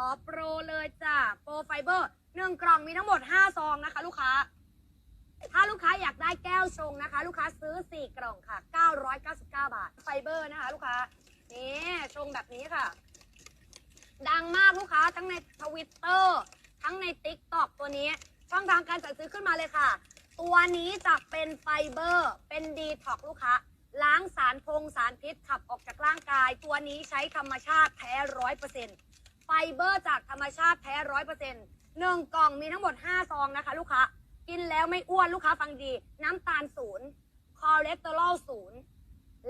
ขอโปรเลยจ้ะโปรไฟเบอร์หนึ่งกล่องมีทั้งหมด 5 ซองนะคะ ลูกค้า ถ้าลูกค้าอยากได้แก้วชงนะคะ ลูกค้าซื้อ 4 กล่องค่ะ 999 บาท ไฟเบอร์นะคะ ลูกค้านี่ชงแบบนี้ค่ะ ดังมากลูกค้าทั้งในทวิตเตอร์ทั้งใน t ิ k t o k ตัวนี้ ช่องทางการสั่งซื้อขึ้นมาเลยค่ะ ตัวนี้จะเป็นไฟเบอร์ เป็นดีท็อกลูกค้าล้างสารพงสารพิษขับออกจากร่างกาย ตัวนี้ใช้ธรรมชาติแท้ร้อยเปอร์เซ็นต์ ไฟเบอร์จากธรรมชาติแท้ร้อยเปอร์เซ็นต์หนึ่งกล่องมีทั้งหมด5ซองนะคะ ลูกค้า กินแล้วไม่อ้วนลูกค้าฟังดี น้ำตาลศูนย์คอเลสเตอรอลศูนย์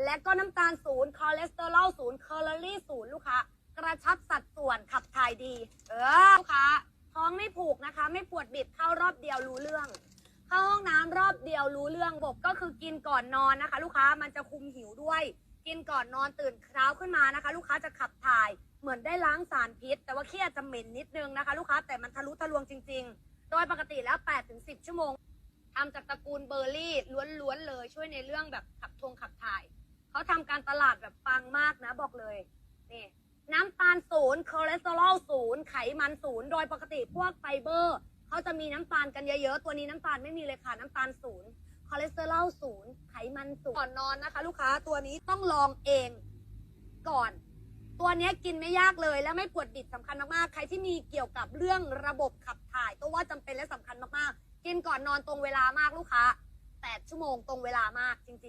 และก็น้ำตาลศูนย์คอเลสเตอรอลศูนย์แคลอรี่ศูนย์ลูกค้ากระชับสัดส่วนขับถ่ายดี เออลูกค้าท้องไม่ผูกนะคะ ไม่ปวดบิดเข้ารอบเดียวรู้เรื่อง เข้าห้องน้ำรอบเดียวรู้เรื่องบบก็คือกินก่อนนอนนะคะ ลูกค้ามันจะคุมหิวด้วย กินก่อนนอนตื่นเช้าขึ้นมานะคะ ลูกค้าจะขับถ่าย เหมือนได้ล้างสารพิษ แต่ว่าขี้อาจจะเหม็นนิดนึงนะคะ ลูกค้าแต่มันทะลุทะลวงจริง ๆ โดยปกติแล้ว8-10 ชั่วโมงทำจากตระกูลเบอร์รี่ล้วนๆเลยช่วยในเรื่องแบบขับทงขับถ่าย เขาทำการตลาดแบบปังมากนะบอกเลยนี่น้ำตาลศูนย์คอเลสเตอรอลศูนย์ไขมันศูนย์โดยปกติพวกไฟเบอร์เขาจะมีน้ำตาลกันเยอะๆ ตัวนี้น้ำตาลไม่มีเลยค่ะ น้ำตาลศูนย์คอเลสเตอรอลศูนย์ไขมันศูนย์ก่อนนอนนะคะ ลูกค้าตัวนี้ต้องลองเอง ตัวเนี้กินไม่ยากเลย และไม่ปวดบิดสำคัญมากๆ ใครที่มีเกี่ยวกับเรื่องระบบขับถ่ายตัวว่าจำเป็นและสำคัญมากๆ กินก่อนนอนตรงเวลามากลูกค้า 8 ชั่วโมงตรงเวลามากจริงๆ